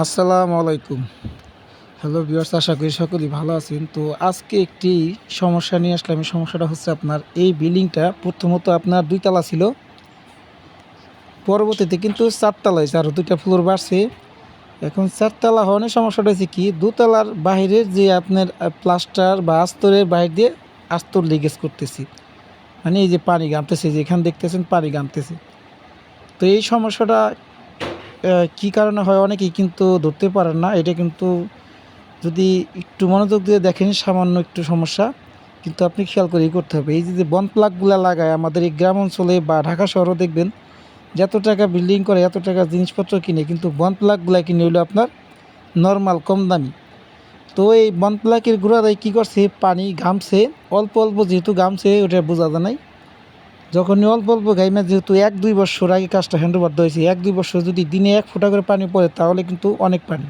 আসসালামু আলাইকুম। Hello viewers আশা করি সকলেই ভালো আছেন। তো আজকে একটি সমস্যা নিয়ে আসলাম। এই সমস্যাটা হচ্ছে আপনার এই বিল্ডিংটা প্রথমত আপনার দুইতলা ছিল। পরবর্তীতে কিন্তু চারতলা হয়েছে আরও দুইটা ফ্লোর বাড়ছে। এখন চারতলা হওয়ার সমস্যাটা হচ্ছে কি দুতলার বাইরের যে আপনার প্লাস্টার বা আস্তরের বাইরে দিয়ে আস্তর লিকেজ করতেছি। মানে এই যে পানি গামতেছে যে এখানে দেখতেছেন পানি গামতেছে। তো এই সমস্যাটা কী কারণে হয় অনেকেই কিন্তু ধরতে পারেন না। এটা কিন্তু যদি একটু মনোযোগ দিয়ে দেখেন, সামান্য একটু সমস্যা। কিন্তু আপনি খেয়াল করেই করতে হবে। এই যে বন প্লাগগুলো লাগায় আমাদের এই গ্রাম অঞ্চলে বা ঢাকা শহরও দেখবেন যত টাকা বিল্ডিং করে, এত টাকা জিনিসপত্র কিনে, কিন্তু বন প্লাগগুলো কিনে হলো আপনার নর্মাল কম দামি। তো এই বন প্লাগের গোড়াদায় কী করছে? পানি ঘামছে। অল্প অল্প যেহেতু ঘামছে, ওটা বোঝা যায় নাই। যখনই অল্প অল্প গাইমা যেহেতু এক দুই বছর আগে কাজটা হ্যান্ড ওভার দিয়েছি এক দুই বছর যদি দিনে এক ফোঁটা করে পানি পড়ে, তাহলে কিন্তু অনেক পানি।